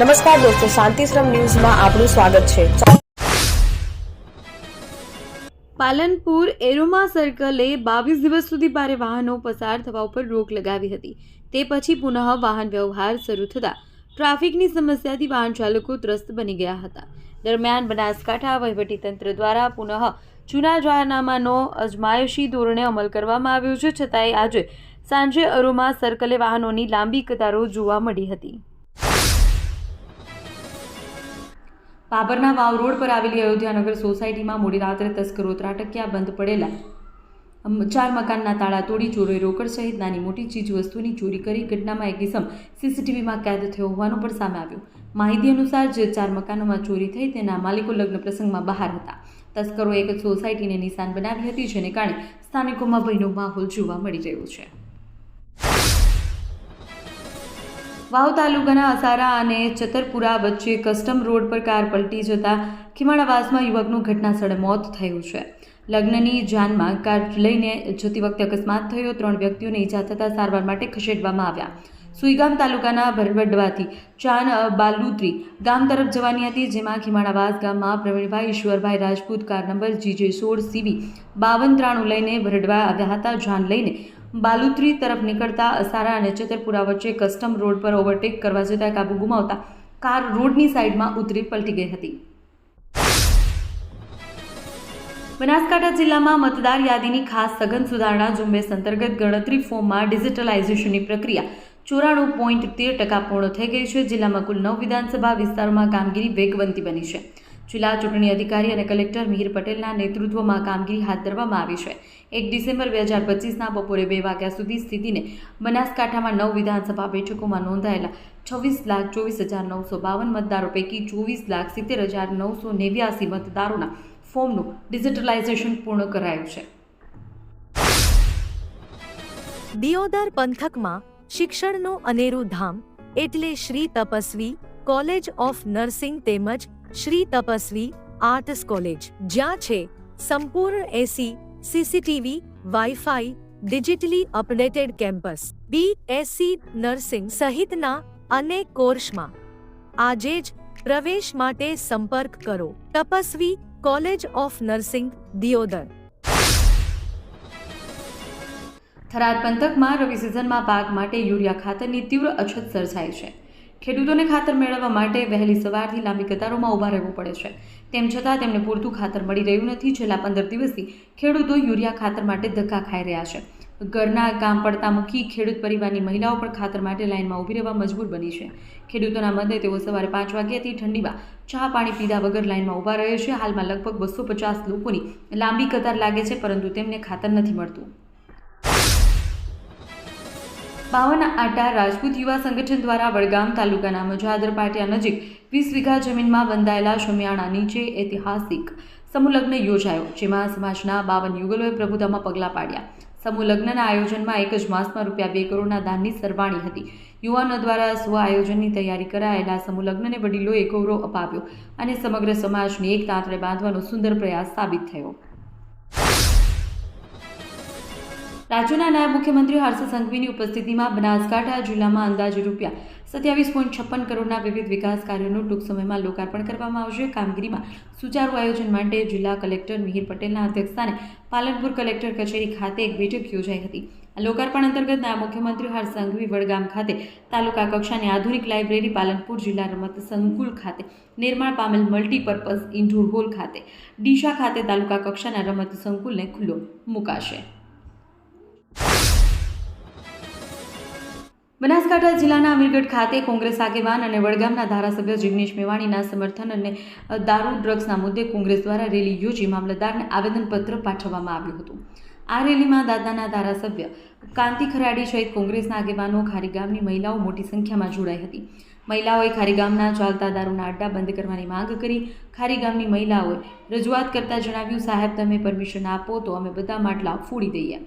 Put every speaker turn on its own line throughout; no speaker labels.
નમસ્કાર દોસ્તો, શાંતિશ્રમ ન્યૂઝમાં આપનું સ્વાગત છે.
પાલનપુર એરોમા સર્કલે બાવીસ દિવસ સુધી ભારે વાહનો પસાર થવા ઉપર રોક લગાવી હતી. તે પછી પુનઃ વાહન વ્યવહાર શરૂ થતાં ટ્રાફિકની સમસ્યાથી વાહન ચાલકો ત્રસ્ત બની ગયા હતા. દરમિયાન બનાસકાંઠા વહીવટીતંત્ર દ્વારા પુનઃ જૂના જાહેરનામાનો અજમાયશી ધોરણે અમલ કરવામાં આવ્યો છે, છતાંય આજે સાંજે અરોમા સર્કલે વાહનોની લાંબી કતારો જોવા મળી હતી. બાબરના વાવ રોડ પર આવેલી અયોધ્યાનગર સોસાયટીમાં મોડી રાત્રે તસ્કરો ત્રાટક્યા બંધ પડેલા. ચાર મકાનના તાળા તોડી ચોરોએ રોકડ સહિત નાની મોટી ચીજ વસ્તુની ચોરી કરી ઘટનામાં એક કિસમ સીસીટીવીમાં કેદ થયો હોવાનું પણ સામે આવ્યું. માહિતી અનુસાર જે ચાર મકાનોમાં ચોરી થઈ તેના માલિકો લગ્ન પ્રસંગમાં બહાર હતા. તસ્કરો એક સોસાયટીને નિશાન બનાવી હતી, જેને કારણે સ્થાનિકોમાં ભયનો માહોલ જોવા મળી રહ્યો છે. વાવ તાલુકાના અસારા અને ચતરપુરા વચ્ચે કસ્ટમ રોડ પર કાર પલટી જતા ખીમાડાવાસમાં યુવકનું ઘટના સ્થળે મોત થયું છે. લગ્નની જાનમાં કાર લઈને જતી વખતે અકસ્માત થયો. ત્રણ વ્યક્તિઓને ઈજા થતાં સારવાર માટે ખસેડવામાં આવ્યા. સુઈગામ તાલુકાના ભરવડવાથી ચાન બાલુત્રી ગામ તરફ જવાની હતી, જેમાં ખીમાડાવાસ ગામમાં Pravinbhai Ishwarbhai Rajput, car number GJ સોળ સીબી બાવન ત્રાણું લઈને ભરડવા આવ્યા હતા. જાન લઈને બાલુત્રી તરફ નીકળતા અસારા અને ચતરપુરા વચ્ચે કસ્ટમ રોડ પર ઓવરટેક કરવા જતાં કાબુ ગુમાવતા કાર રોડની સાઈડમાં ઉતરી પલટી ગઈ હતી. બનાસકાંઠા જિલ્લામાં મતદાર યાદીની ખાસ સઘન સુધારણા ઝુંબેશ અંતર્ગત ગણતરી ફોર્મમાં ડિજિટલાઇઝેશનની પ્રક્રિયા ચોરાણું પોઈન્ટ તેર ટકા પૂર્ણ થઈ ગઈ છે. જિલ્લામાં કુલ નવ વિધાનસભા વિસ્તારોમાં કામગીરી વેગવંતી બની છે. જિલ્લા ચૂંટણી અધિકારી અને કલેક્ટર મિહિર પટેલના નેતૃત્વમાં કામગીરી હાથ ધરવામાં આવી છે. એક ડિસેમ્બર બે હજાર પચીસના બપોરે બે વાગ્યા સુધી સ્થિતિને બનાસકાંઠામાં નવ વિધાનસભા બેઠકોમાં નોંધાયેલા છવ્વીસ લાખ ચોવીસ હજાર નવસો બાવન મતદારો પૈકી ચોવીસ લાખ સિત્તેર હજાર નવસો નેવ્યાસી મતદારોના ફોર્મનું ડિજિટલાઇઝેશન પૂર્ણ કરાયું છે.
દિયોદર પંથકમાં શિક્ષણનું અનેરું ધામ એટલે Shri Tapasvi college of nursing તેમજ શ્રી તપસ્વી આર્ટ્સ કોલેજ, જ્યાં છે સંપૂર્ણ AC, CCTV, wifi, digitally updated campus B Sc nursing સહિતના અનેક કોર્સમાં. આજે જ પ્રવેશ માટે સંપર્ક કરો Tapasvi college of nursing, Deodar.
Tharad પંથકમાં રવિ સિઝનમાં પાક માટે યુરિયા ખાતરની તીવ્ર અછત સર્જાઈ છે. ખેડૂતોને ખાતર મેળવવા માટે વહેલી સવારથી લાંબી કતારોમાં ઊભા રહેવું પડે છે. તેમ છતાં તેમને પૂરતું ખાતર મળી રહ્યું નથી. છેલ્લા પંદર દિવસથી ખેડૂતો યુરિયા ખાતર માટે ધક્કા ખાઈ રહ્યા છે. ઘરના કામ પડતા મૂકી ખેડૂત પરિવારની મહિલાઓ પણ ખાતર માટે લાઇનમાં ઊભી રહેવા મજબૂર બની છે. ખેડૂતોના મતે, તેઓ સવારે પાંચ વાગ્યાથી ઠંડીમાં ચા પાણી પીધા વગર લાઇનમાં ઊભા રહે છે. હાલમાં લગભગ બસો પચાસ લોકોની લાંબી કતાર લાગે છે, પરંતુ તેમને ખાતર નથી મળતું. બાવન આટા રાજપૂત યુવા સંગઠન દ્વારા વડગામ તાલુકાના મજાદર પાટિયા નજીક વીસ વીઘા જમીનમાં બંધાયેલા શમિયાણા નીચે ઐતિહાસિક સમૂહલગ્ન યોજાયો, જેમાં સમાજના બાવન યુગલોએ પ્રભુતામાં પગલાં પાડ્યા. સમૂહ લગ્નના આયોજનમાં એક જ માસમાં રૂપિયા બે કરોડના દાનની સરવાણી હતી. યુવાનો દ્વારા સ્વ આયોજનની તૈયારી કરાયેલા સમૂહ લગ્નને વડીલોએ ગૌરવ અપાવ્યો અને સમગ્ર સમાજને એક તાંતરે બાંધવાનો સુંદર પ્રયાસ સાબિત થયો. રાજ્યના નાયબ મુખ્યમંત્રી હર્ષ સંઘવીની ઉપસ્થિતિમાં બનાસકાંઠા જિલ્લામાં અંદાજે રૂપિયા સત્યાવીસ પોઈન્ટ છપ્પન કરોડના વિવિધ વિકાસ કાર્યોનું ટૂંક સમયમાં લોકાર્પણ કરવામાં આવશે. કામગીરીમાં સુચારુ આયોજન માટે જિલ્લા કલેક્ટર મિહિર પટેલના અધ્યક્ષસ્થાને પાલનપુર કલેક્ટર કચેરી ખાતે એક બેઠક યોજાઈ હતી. આ લોકાર્પણ અંતર્ગત નાયબ મુખ્યમંત્રી હર્ષ સંઘવી વડગામ ખાતે તાલુકા કક્ષાની આધુનિક લાઇબ્રેરી પાલનપુર જિલ્લા રમત સંકુલ ખાતે, નિર્માણ પામેલ મલ્ટીપર્પઝ ઇન્ડોર હોલ ખાતે, ડીશા ખાતે તાલુકા કક્ષાના રમત સંકુલને ખુલ્લો મુકાશે. બનાસકાંઠા જિલ્લાના અમીરગઢ ખાતે કોંગ્રેસ આગેવાન અને વડગામના ધારાસભ્ય જિગ્નેશ મેવાણીના સમર્થન અને દારૂ, ડ્રગ્સના મુદ્દે કોંગ્રેસ દ્વારા રેલી યોજી મામલતદારને આવેદનપત્ર પાઠવવામાં આવ્યું હતું. આ રેલીમાં દાદાના ધારાસભ્ય કાંતિ ખરાડી સહિત કોંગ્રેસના આગેવાનો ખારીગામની મહિલાઓ મોટી સંખ્યામાં જોડાઈ હતી. મહિલાઓએ ખારીગામના ચાલતા દારૂના અડ્ડા બંધ કરવાની માંગ કરી. ખારીગામની મહિલાઓએ રજૂઆત કરતા જણાવ્યું, સાહેબ, તમે પરમિશન આપો તો અમે બધા માટલા ફોડી દઈએ.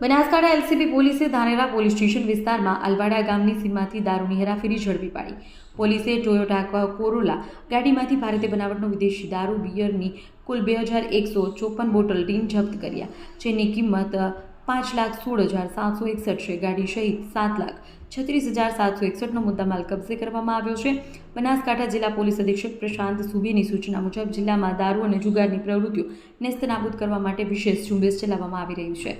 બનાસકાંઠા એલસીબી પોલીસે ધાનેરા પોલીસ સ્ટેશન વિસ્તારમાં અલવાડા ગામની સીમમાંથી દારૂની હેરાફેરી ઝડપી પાડી. પોલીસે ટોયોટા કોરોલા ગાડીમાંથી ભારતીય બનાવટનો વિદેશી દારૂ, બિયરની કુલ બે હજાર એકસો ચોપન બોટલ ટીન જપ્ત કર્યા, જેની કિંમત પાંચ લાખ સોળ હજાર સાતસો એકસઠ છે. ગાડી સહિત સાત લાખ છત્રીસ હજાર સાતસો એકસઠનો મુદ્દામાલ કબજે કરવામાં આવ્યો છે. બનાસકાંઠા જિલ્લા પોલીસ અધિક્ષક પ્રશાંત સુબેની સૂચના મુજબ જિલ્લામાં દારૂ અને જુગારની પ્રવૃત્તિઓ નેસ્તનાબૂદ કરવા માટે વિશેષ ઝુંબેશ ચલાવવામાં આવી રહી છે.